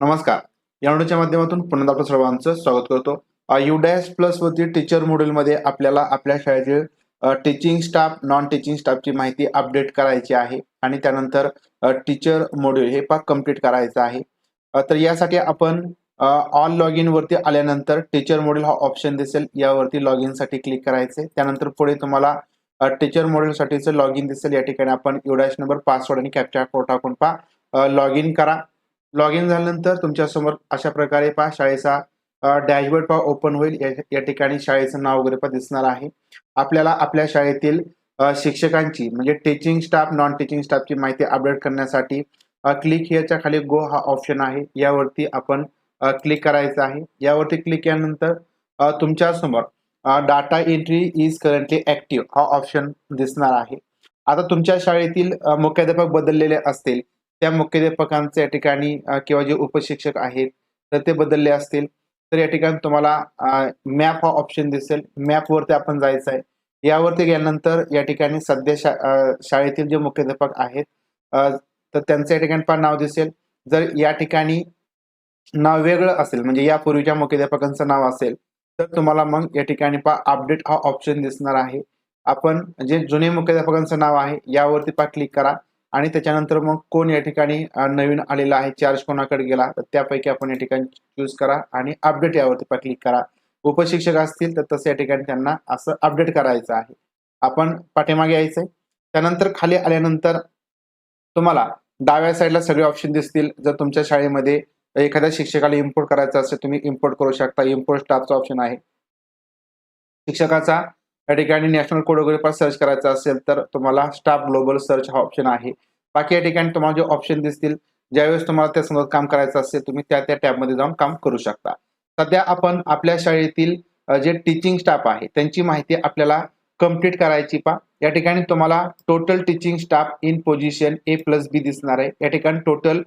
नमस्कार. या व्हिडिओच्या माध्यमातून पुन्हा आपलं सर्वांचं स्वागत करतो. युडॅस प्लस वरती टीचर मॉड्यूलमध्ये आपल्याला आपल्या शाळेतील टीचिंग स्टाफ नॉन टीचिंग स्टाफची माहिती अपडेट करायची आहे आणि त्यानंतर टीचर मॉड्यूल हे पाक कंप्लीट करायचं आहे. तर यासाठी आपण ऑल लॉग इन वरती आल्यानंतर टीचर मॉड्यूल हा ऑप्शन दिसेल. यावरती लॉगसाठी क्लिक करायचे. त्यानंतर पुढे तुम्हाला टीचर मॉड्यूलसाठीचं लॉग इन दिसेल. या ठिकाणी आपण युडॅश नंबर पासवर्ड आणि कॅप्चा कोड टाकून पा लॉग इन करा. लॉग इन झाल्यानंतर तुमच्यासमोर अशा प्रकारे पहा शाळेचा डॅशबोर्ड पहा ओपन होईल. या- ठिकाणी शाळेचं नाव वगैरे पण दिसणार आहे. आपल्याला आपल्या शाळेतील शिक्षकांची म्हणजे टीचिंग स्टाफ नॉन टीचिंग स्टाफची माहिती अपडेट करण्यासाठी क्लिक हिअरच्या खाली गो हा ऑप्शन आहे. यावरती आपण क्लिक करायचं आहे. यावरती क्लिक केल्यानंतर तुमच्यासमोर data entry is currently active हा ऑप्शन दिसणार आहे. आता तुमच्या शाळेतील मुख्याध्यापक बदललेले असतील. त्या मुख्याध्यापकांचे या ठिकाणी किंवा जे उपशिक्षक आहेत तर ते बदलले असतील. तर या ठिकाणी तुम्हाला मॅप हा ऑप्शन दिसेल. मॅपवरती आपण जायचं आहे यावरती गेल्यानंतर या ठिकाणी सध्या शा शाळेतील जे मुख्याध्यापक आहेत तर त्यांचं या ठिकाणी पण नाव दिसेल. जर या ठिकाणी नाव वेगळं असेल म्हणजे यापूर्वीच्या मुख्याध्यापकांचं नाव असेल तर तुम्हाला मग या ठिकाणी पा अपडेट हा ऑप्शन दिसणार आहे. आपण जे जुने मुख्याध्यापकांचं नाव आहे यावरती पा क्लिक करा. आणि त्याच्यानंतर मग कोण या ठिकाणी नवीन आलेला आहे चार्ज कोणाकडे गेला तर त्यापैकी आपण या ठिकाणी चूज करा आणि अपडेट यावरती क्लिक करा. उपशिक्षक असतील तर तसं या ठिकाणी त्यांना असं अपडेट करायचं आहे. आपण पाठीमागे यायचंय. त्यानंतर खाली आल्यानंतर तुम्हाला डाव्या साईडला सगळे ऑप्शन दिसतील. जर तुमच्या शाळेमध्ये एखाद्या शिक्षकाला इम्पोर्ट करायचं असेल तुम्ही इम्पोर्ट करू शकता. इम्पोर्ट स्टाफचा ऑप्शन आहे. शिक्षकाचा या ठिकाणी नॅशनल कोड वगैरे सर्च करायचा असेल तर तुम्हाला स्टाफ ग्लोबल सर्च हा ऑप्शन आहे. बाकी या ठिकाणी तुम्हाला जे ऑप्शन दिसतील ज्यावेळेस तुम्हाला त्या संदर्भात काम करायचं असेल तुम्ही त्या त्या टॅबमध्ये जाऊन काम करू शकता. सध्या आपण आपल्या शाळेतील जे टीचिंग स्टाफ आहे त्यांची माहिती आपल्याला कंप्लीट करायची पा या ठिकाणी तुम्हाला total teaching staff in position A plus B दिसणार आहे. या ठिकाणी टोटल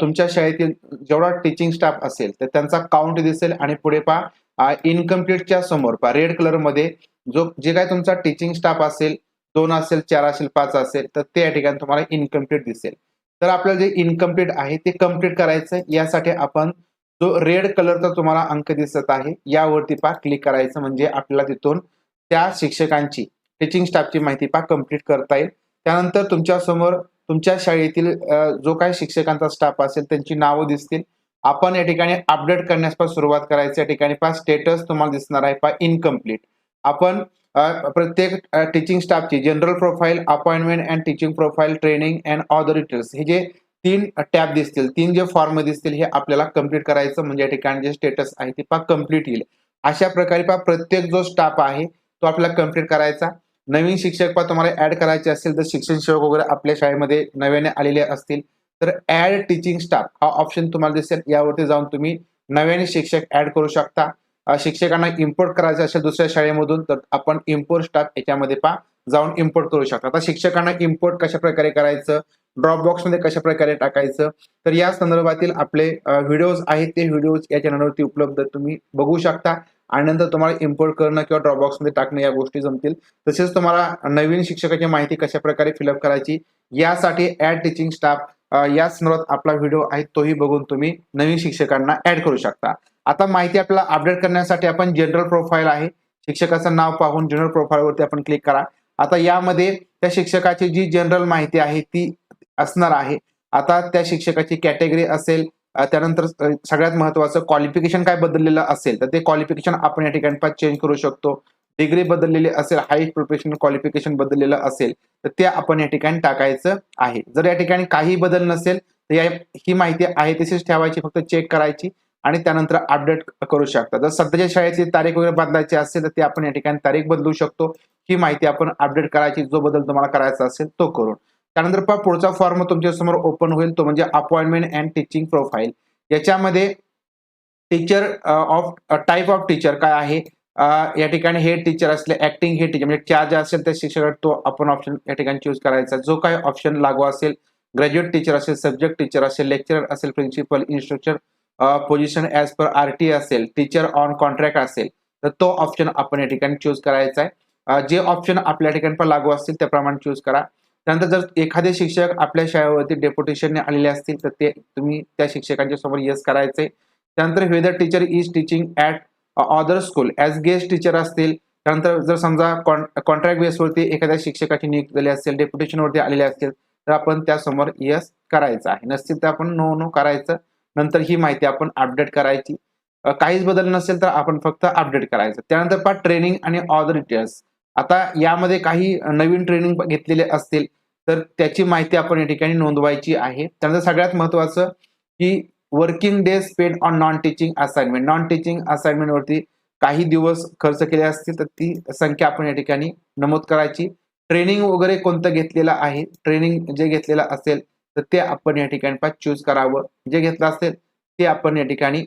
तुमच्या शाळेतील जेवढा टीचिंग स्टाफ असेल तर त्यांचा काउंट दिसेल आणि पुढे पहा इनकम्प्लीटच्या समोर पहा. रेड कलरमध्ये जो जे काय तुमचा टीचिंग स्टाफ असेल दोन असेल चार असेल पाच असेल तर ते या ठिकाणी तुम्हाला इनकम्प्लीट दिसेल. तर आपल्याला जे इनकम्प्लीट आहे ते कंप्लीट करायचं यासाठी आपण जो रेड कलरचा तुम्हाला अंक दिसत आहे यावरती पा क्लिक करायचं म्हणजे आपल्याला तिथून त्या शिक्षकांची टीचिंग स्टाफची माहिती पा कंप्लीट करता येईल. त्यानंतर तुमच्यासमोर तुमच्या शाळेतील जो काही शिक्षकांचा स्टाफ असेल त्यांची नावं दिसतील. आपण या ठिकाणी अपडेट करण्यास सुरुवात करायची. या ठिकाणी पा स्टेटस तुम्हाला दिसणार आहे पा इनकम्प्लीट आपण प्रत्येक teaching स्टाफची general profile appointment and teaching profile training and other details हे जे तीन टॅब दिसतील तीन जे फॉर्म दिसतील हे आपल्याला कंप्लीट करायचं म्हणजे या ठिकाणी जे स्टेटस आहे ते पा कंप्लीट येईल. अशा प्रकारे पा प्रत्येक जो स्टाफ आहे तो आपल्याला कंप्लीट करायचा. नवीन शिक्षक पा तुम्हाला ऍड करायचे असेल तर शिक्षण सेवक वगैरे आपल्या शाळेमध्ये नव्याने आलेले असतील. तर ऍड टीचिंग स्टाफ हा ऑप्शन तुम्हाला दिसेल. यावरती जाऊन तुम्ही नव्याने शिक्षक ऍड करू शकता. शिक्षकांना इम्पोर्ट करायचं असेल दुसऱ्या शाळेमधून तर आपण इम्पोर्ट स्टाफ याच्यामध्ये पा जाऊन इम्पोर्ट करू शकता. आता शिक्षकांना इम्पोर्ट कशा प्रकारे करायचं ड्रॉप बॉक्समध्ये कशा प्रकारे टाकायचं तर या संदर्भातील आपले व्हिडिओज आहेत ते व्हिडिओज या चॅनलवरती उपलब्ध तुम्ही बघू शकता. आणि नंतर तुम्हाला इम्पोर्ट करणं किंवा ड्रॉप बॉक्समध्ये टाकणं या गोष्टी जमतील. तसेच तुम्हाला नवीन शिक्षकाची माहिती कशा प्रकारे फिलअप करायची यासाठी ऍड टीचिंग स्टाफ या संदर्भात आपला व्हिडिओ आहे तोही बघून तुम्ही नवीन शिक्षकांना ऍड करू शकता. आता माहिती आपल्याला अपडेट करण्यासाठी आपण जनरल प्रोफाईल आहे. शिक्षकाचं नाव पाहून जनरल प्रोफाईलवरती आपण क्लिक करा. आता यामध्ये त्या शिक्षकाची जी जनरल माहिती आहे ती असणार आहे. आता त्या शिक्षकाची कॅटेगरी असेल त्यानंतर सगळ्यात महत्वाचं क्वालिफिकेशन काय बदललेलं असेल तर ते क्वालिफिकेशन आपण या ठिकाणी चेंज करू शकतो. डिग्री बदललेली असेल हाईट प्रोफेशनल क्वालिफिकेशन बदललेलं असेल तर ते आपण या ठिकाणी टाकायचं आहे. जर या ठिकाणी काही बदल नसेल तर या ही माहिती आहे तशीच ठेवायची फक्त चेक करायची. आणि त्यानंतर अपडेट करू शकता. जर सध्याच्या शाळेची तारीख वगैरे बदलायची असेल तर ते आपण या ठिकाणी तारीख बदलू शकतो. ही माहिती आपण अपडेट करायची जो बदल तुम्हाला करायचा असेल तो करून. त्यानंतर पहा पुढचा फॉर्म तुमच्यासमोर ओपन होईल. तो म्हणजे अपॉइंटमेंट अँड टीचिंग प्रोफाईल. याच्यामध्ये teacher of type of teacher काय आहे? या ठिकाणी हे टीचर असले ऍक्टिंग हे टीचर म्हणजे चार्ज असेल त्या शिक्षकात तो आपण ऑप्शन या ठिकाणी चूज करायचा. जो काही ऑप्शन लागू असेल ग्रॅज्युएट टीचर असेल सब्जेक्ट टीचर असेल लेक्चरर असेल principal instructor position as per R T असेल टीचर ऑन कॉन्ट्रॅक्ट असेल तर तो ऑप्शन आपण या ठिकाणी चूज करायचा आहे. जे ऑप्शन आपल्या ठिकाणी पण लागू असतील त्याप्रमाणे चूज करा. त्यानंतर जर एखादे शिक्षक आपल्या शाळेवरती डेप्युटेशनने आलेले असतील तर ते तुम्ही त्या शिक्षकांच्या समोर येस करायचे. त्यानंतर whether teacher is teaching at other school as guest teacher असतील त्यानंतर जर समजा कॉन्ट्रॅक्ट बेसवरती एखाद्या शिक्षकाची नियुक्ती झाली असेल डेप्युटेशनवरती आलेले असतील तर आपण त्यासमोर यस करायचं आहे. नसतील तर आपण नो नो करायचं. नंतर ही माहिती आपण अपडेट करायची. काहीच बदल नसेल तर आपण फक्त अपडेट करायचं. त्यानंतर पहा ट्रेनिंग आणि ऑदर डिटेल्स आता यामध्ये काही नवीन ट्रेनिंग घेतलेले असतील तर त्याची माहिती आपण या ठिकाणी नोंदवायची आहे. त्यानंतर सगळ्यात महत्वाचं की working day spend on non teaching assignment non teaching assignment वरती काही दिवस खर्च केले असतील तर ती संख्या आपण या ठिकाणी नमूद करायची. ट्रेनिंग वगैरे कोणतं घेतलेलं आहे? ट्रेनिंग जे घेतलेलं असेल तर ते आपण या ठिकाणी पा चूज करावं. जे घेतलं असेल ते आपण या ठिकाणी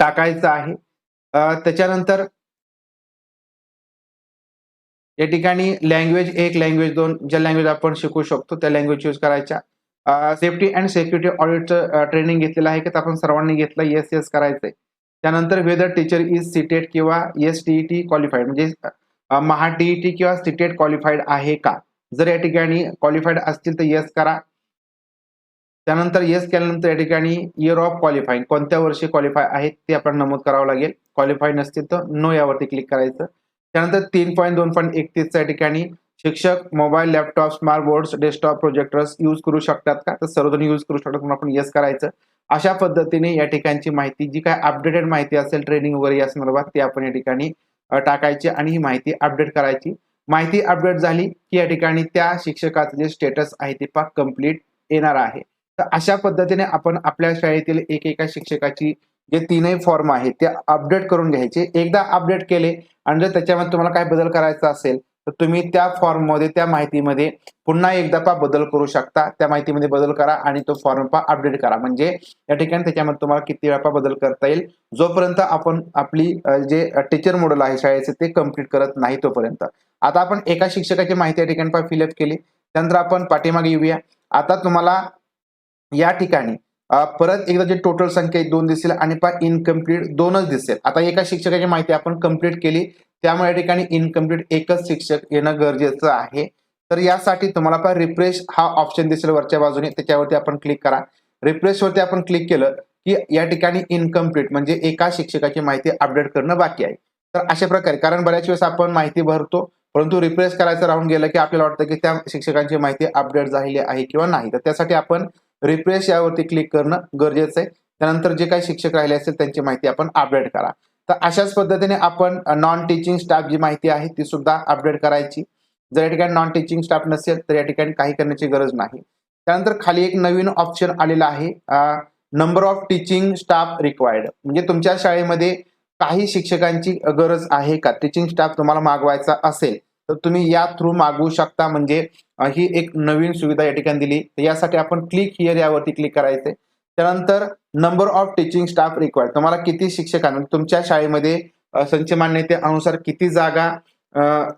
टाकायचं आहे. त्याच्यानंतर या ठिकाणी लँग्वेज एक लँग्वेज दोन ज्या लँग्वेज आपण शिकू शकतो त्या लँग्वेज चूज करायच्या. सेफ्टी अँड सिक्युरिटी ऑडिटचं ट्रेनिंग घेतलेलं आहे की? आपण सर्वांनी घेतलं येस येस करायचंय. त्यानंतर वेदर टीचर इज सिटेड किंवा एस टी क्वालिफाईड म्हणजे महा टीईटी किंवा सिटेड क्वालिफाईड आहे का? जर या ठिकाणी क्वालिफाईड असतील तर येस करा. त्यानंतर येस केल्यानंतर या ठिकाणी इयर ऑफ क्वालिफाईंग कोणत्या वर्षी क्वालिफाय आहेत ते आपण नमूद करावं लागेल. क्वालिफाय नसतील तर नो यावरती क्लिक करायचं. त्यानंतर तीन पॉईंट दोन पॉईंट एकतीसच्या ठिकाणी शिक्षक mobile laptop smart boards desktop projectors use करू शकतात का? तर सर्वजण यूज करू शकतात म्हणून आपण येस करायचं. अशा पद्धतीने या ठिकाणची माहिती जी काय अपडेटेड माहिती असेल ट्रेनिंग वगैरे या संदर्भात ती आपण या ठिकाणी टाकायची आणि ही माहिती अपडेट करायची. माहिती अपडेट झाली की या ठिकाणी त्या शिक्षकाचं जे स्टेटस आहे ते पाक कंप्लीट येणार आहे. तर अशा पद्धतीने आपण आपल्या शाळेतील एक एका शिक्षकाची जे तीनही फॉर्म आहेत ते अपडेट करून घ्यायचे. एकदा अपडेट केले आणि जर त्याच्यामध्ये तुम्हाला काय बदल करायचा असेल तर तुम्ही त्या फॉर्ममध्ये त्या माहितीमध्ये पुन्हा एकदा पा बदल करू शकता. त्या माहितीमध्ये बदल करा आणि तो फॉर्म पा अपडेट करा. म्हणजे या ठिकाणी त्याच्यामध्ये तुम्हाला किती वेळा पा बदल करता येईल. जोपर्यंत आपण आपली जे टीचर मॉडेल आहे शाळेचे ते कंप्लीट करत नाही तोपर्यंत. आता आपण एका शिक्षकाची माहिती या ठिकाणी पा फिलअप केली. त्यानंतर आपण पाठीमागे येऊया. आता तुम्हाला या ठिकाणी परत एकदा जे टोटल संख्या दोन दिसेल आणि पा इनकम्प्लीट दोनच दिसेल. आता एका शिक्षकाची माहिती आपण कंप्लीट केली त्यामुळे या ठिकाणी इनकम्प्लीट एकच शिक्षक येणं गरजेचं आहे. तर यासाठी तुम्हाला पहा रिफ्रेश हा ऑप्शन दिसेल वरच्या बाजूने त्याच्यावरती आपण क्लिक करा. रिफ्रेश वरती आपण क्लिक केलं की या ठिकाणी इनकम्प्लीट म्हणजे एका शिक्षकाची माहिती अपडेट करणं बाकी आहे. तर अशा प्रकारे कारण बऱ्याच वेळेस आपण माहिती भरतो परंतु रिप्लेस करायचं राहून गेलं की आपल्याला वाटतं की त्या शिक्षकांची माहिती अपडेट झालेली आहे किंवा नाही. तर त्यासाठी आपण रिफ्रेश यावरती क्लिक करणं गरजेचं आहे. त्यानंतर जे काही शिक्षक राहिले असेल त्यांची माहिती आपण अपडेट करा. तर अशाच पद्धतीने आपण नॉन टीचिंग स्टाफ जी माहिती आहे ती सुद्धा अपडेट करायची. जर या ठिकाणी नॉन टीचिंग स्टाफ नसेल तर या ठिकाणी काही करण्याची गरज नाही. त्यानंतर खाली एक नवीन ऑप्शन आलेला आहे. Number of teaching staff required म्हणजे तुमच्या शाळेमध्ये काही शिक्षकांची गरज आहे का? टीचिंग स्टाफ तुम्हाला मागवायचा असेल तर तुम्ही या थ्रू मागवू शकता. म्हणजे ही एक नवीन सुविधा या ठिकाणी दिली. तर यासाठी आपण क्लिक हिअर यावरती क्लिक करायचे. त्यानंतर number of teaching staff required तुम्हाला किती शिक्षकांना तुमच्या शाळेमध्ये संच मान्यतेअनुसार किती जागा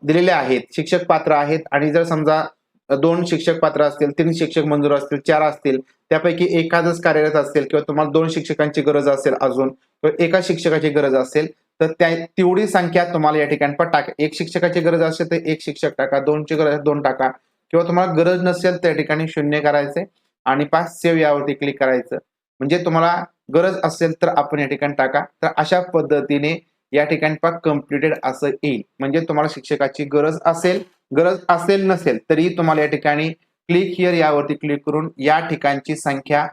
दिलेल्या आहेत शिक्षक पात्र आहेत आणि जर समजा दोन शिक्षक पात्र असतील तीन शिक्षक मंजूर असतील चार असतील त्यापैकी एखादच कार्यरत असेल किंवा तुम्हाला दोन शिक्षकांची गरज असेल अजून किंवा एका शिक्षकाची गरज असेल तर त्या तेवढी संख्या तुम्हाला या ठिकाणी पण टाका एक शिक्षकाची गरज असेल तर एक शिक्षक टाका दोनची गरज दोन टाका. किंवा तुम्हाला गरज नसेल त्या ठिकाणी शून्य करायचे आणि पाच सेव्ह यावरती क्लिक करायचं. म्हणजे तुम्हाला गरज असेल तर आपण या ठिकाणी टाका. तर अशा पद्धतीने या ठिकाणी पा कम्प्लिटेड असं येईल. म्हणजे तुम्हाला शिक्षकाची गरज असेल गरज असेल नसेल तरी तुम्हाला या ठिकाणी क्लिक हिअर यावरती क्लिक करून या ठिकाणची संख्या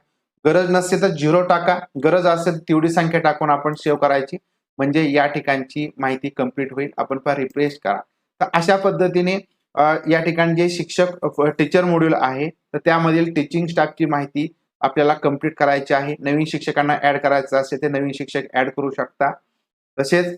गरज नसेल तर झिरो टाका. गरज असेल तेवढी संख्या टाकून आपण सेव्ह करायची. म्हणजे या ठिकाणची माहिती कंप्लीट होईल. आपण पा रिफ्रेश करा. तर अशा पद्धतीने या ठिकाणी जे शिक्षक टीचर मॉड्यूल आहे तर त्यामधील टीचिंग स्टाफची माहिती आपल्याला कंप्लीट करायची आहे. नवीन शिक्षकांना ऍड करायचं असेल ते नवीन शिक्षक ऍड करू शकता. तसेच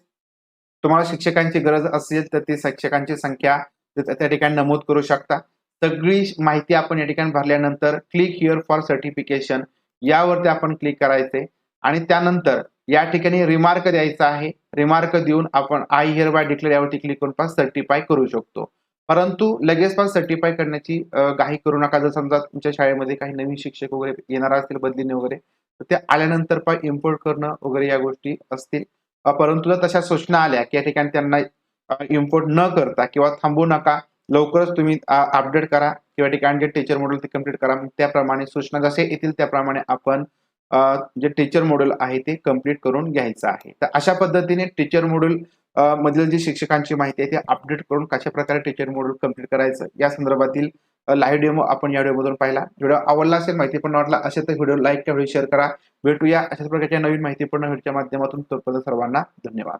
तुम्हाला शिक्षकांची गरज असेल तर ती शिक्षकांची संख्या त्या ठिकाणी नमूद करू शकता. सगळी माहिती आपण या ठिकाणी भरल्यानंतर क्लिक हिअर फॉर सर्टिफिकेशन यावरती आपण क्लिक करायचे. आणि त्यानंतर या ठिकाणी रिमार्क द्यायचा आहे. रिमार्क देऊन आपण आय हिअर बाय डिक्लेअर यावरती क्लिक करून सर्टिफाय करू शकतो. परंतु लगेच पण सर्टिफाय करण्याची काही घाई करू नका. जर समजा तुमच्या शाळेमध्ये काही नवीन शिक्षक वगैरे येणार असतील बदलीने वगैरे तर ते आल्यानंतर पण इम्पोर्ट करणं वगैरे या गोष्टी असतील. परंतु जर तशा सूचना आल्या की या ठिकाणी त्यांना इम्पोर्ट न करता किंवा थांबू नका लवकरच तुम्ही अपडेट करा किंवा ठिकाणी जे टीचर मॉडेल ते कंप्लीट करा त्याप्रमाणे सूचना जसे येतील त्याप्रमाणे आपण जे टीचर मॉडेल आहे ते कंप्लीट करून घ्यायचं आहे. तर अशा पद्धतीने टीचर मॉड्यूल मधील जी शिक्षकांची माहिती आहे ती अपडेट करून कशा प्रकारे टीचर मॉड्यूल कंप्लीट करायचं या संदर्भातील लाईव्ह डेमो आपण या व्हिडिओमधून पाहिला. व्हिडिओ आवडला असेल माहिती पण वाटला असेल तर व्हिडिओ लाईक किंवा व्हिडिओ शेअर करा. भेटूया. अशाच प्रकारच्या नवीन माहितीपूर्ण व्हिडिओच्या माध्यमातून. तोपर्यंत सर्वांना धन्यवाद.